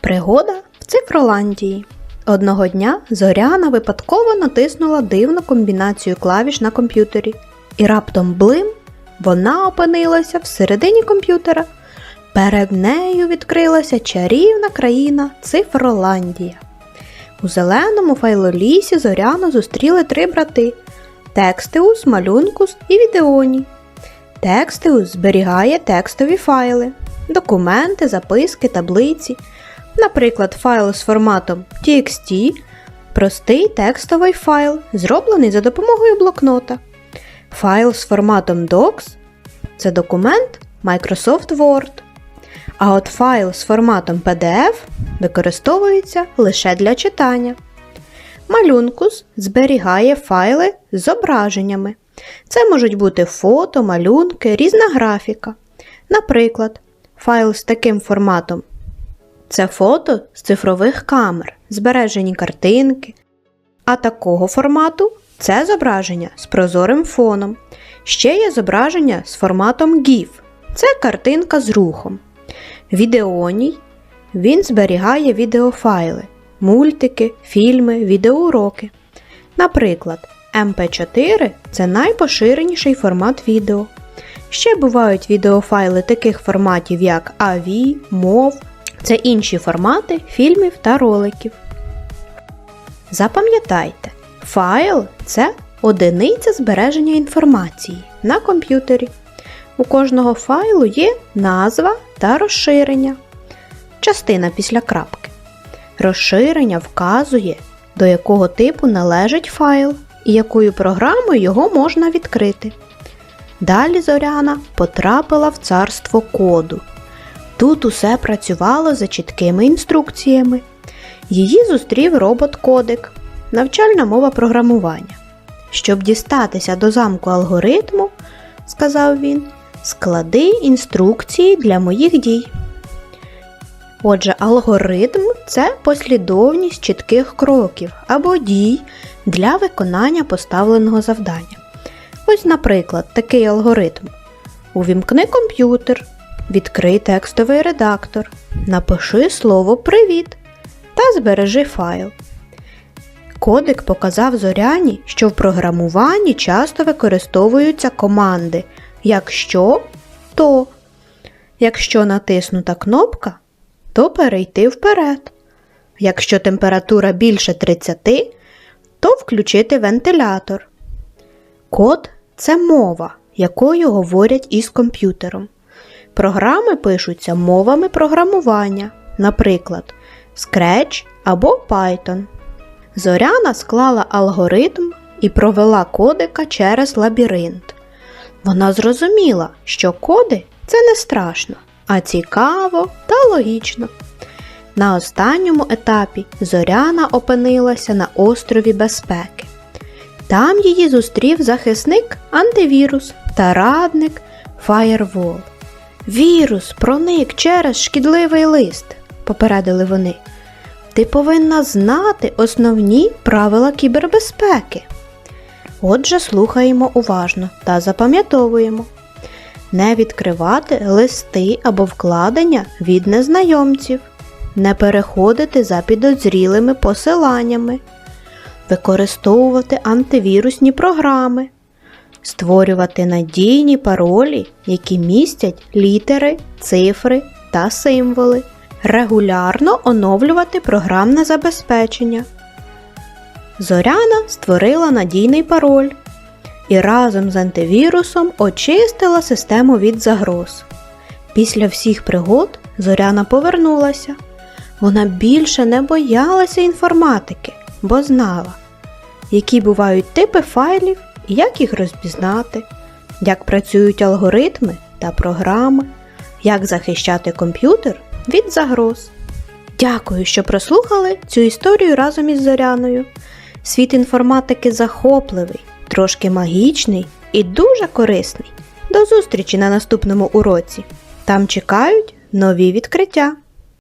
Пригода в цифроландії. Одного дня Зоряна випадково натиснула дивну комбінацію клавіш на комп'ютері, і раптом блим вона опинилася всередині комп'ютера. Перед нею відкрилася чарівна країна Цифроландія. У зеленому файлолісі Зоряну зустріли три брати Текстеус, Малюнкус і Відеоній. Текстеус зберігає текстові файли, документи, записки, таблиці. Наприклад, файл з форматом TXT простий текстовий файл, зроблений за допомогою блокнота. Файл з форматом Docs це документ Microsoft Word. А от файл з форматом PDF використовується лише для читання. Малюнкус зберігає файли з зображеннями. Це можуть бути фото, малюнки, різна графіка. Наприклад, файл з таким форматом це фото з цифрових камер, збережені картинки. А такого формату це зображення з прозорим фоном. Ще є зображення з форматом GIF. Це картинка з рухом. Відеоній він зберігає відеофайли, мультики, фільми, відеоуроки. Наприклад, MP4 це найпоширеніший формат відео. Ще бувають відеофайли таких форматів, як AVI, MOV, це інші формати фільмів та роликів. Запам'ятайте, файл це одиниця збереження інформації на комп'ютері. У кожного файлу є назва та розширення. Частина після крапки. Розширення вказує, до якого типу належить файл і якою програмою його можна відкрити. Далі Зоряна потрапила в царство коду. Тут усе працювало за чіткими інструкціями. Її зустрів робот-кодик, навчальна мова програмування. Щоб дістатися до замку алгоритму, сказав він, склади інструкції для моїх дій. Отже, алгоритм це послідовність чітких кроків або дій для виконання поставленого завдання. Ось, наприклад, такий алгоритм. Увімкни комп'ютер, відкрий текстовий редактор, напиши слово Привіт та збережи файл. Кодик показав зоряні, що в програмуванні часто використовуються команди якщо то. Якщо натиснута кнопка, то перейти вперед. Якщо температура більше 30, то включити вентилятор. Код це мова, якою говорять із комп'ютером. Програми пишуться мовами програмування, наприклад, Scratch або Python. Зоряна склала алгоритм і провела кодика через лабіринт. Вона зрозуміла, що коди це не страшно, а цікаво та логічно. На останньому етапі Зоряна опинилася на острові безпеки. Там її зустрів захисник антивірус та радник Firewall. Вірус проник через шкідливий лист, попередили вони. Ти повинна знати основні правила кібербезпеки. Отже, слухаємо уважно та запам'ятовуємо. Не відкривати листи або вкладення від незнайомців, не переходити за підозрілими посиланнями, використовувати антивірусні програми, створювати надійні паролі, які містять літери, цифри та символи, регулярно оновлювати програмне забезпечення. Зоряна створила надійний пароль і разом з антивірусом очистила систему від загроз. Після всіх пригод Зоряна повернулася. Вона більше не боялася інформатики, бо знала, які бувають типи файлів як їх розпізнати, як працюють алгоритми та програми, як захищати комп'ютер від загроз. Дякую, що прослухали цю історію разом із Зоряною. Світ інформатики захопливий, трошки магічний і дуже корисний. До зустрічі на наступному уроці. Там чекають нові відкриття.